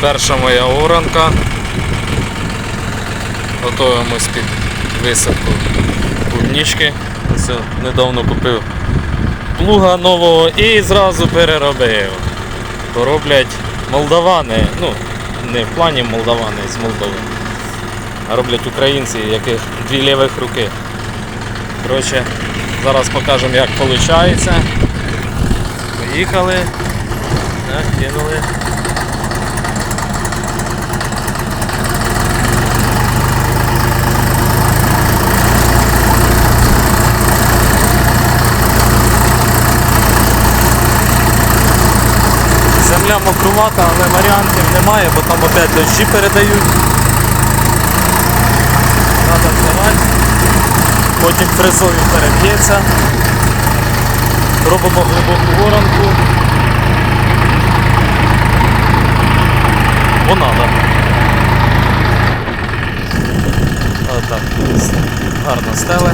Перша моя оранка. Готуємось під висадку клубнички. Ось недавно купив плуга нового і зразу переробив. То роблять молдавани, ну, не в плані молдавани з Молдови, а роблять українці, яких дві лівих руки. Коротше, зараз покажемо як виходить. Поїхали. Так, Земля мокрувата, але варіантів немає, бо там опять дощі передають. Треба взяти. Потім фрезою переб'ється. Робимо глибоку воронку. Бо надо. Отак. Гарно стеле.